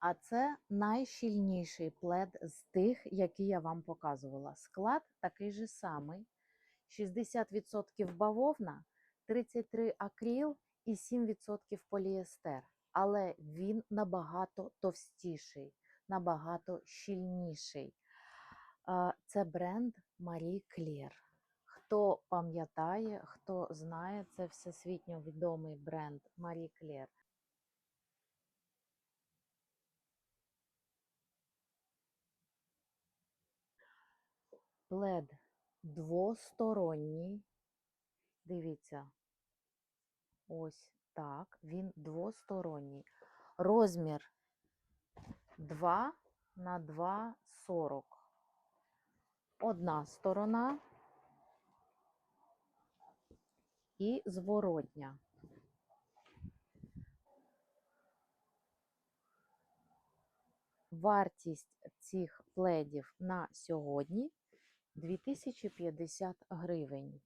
А це найщільніший плед з тих, які я вам показувала. Склад такий же самий: 60% бавовна, 33 акріл і 7% поліестер. Але він набагато товстіший, набагато щільніший. Це бренд Marie Claire. Хто пам'ятає, хто знає, це всесвітньо відомий бренд Marie Claire. Плед двосторонній. Дивіться, ось так. Він двосторонній. Розмір 2 на 2,40. Одна сторона і зворотня. Вартість цих пледів на сьогодні 2050 гривень.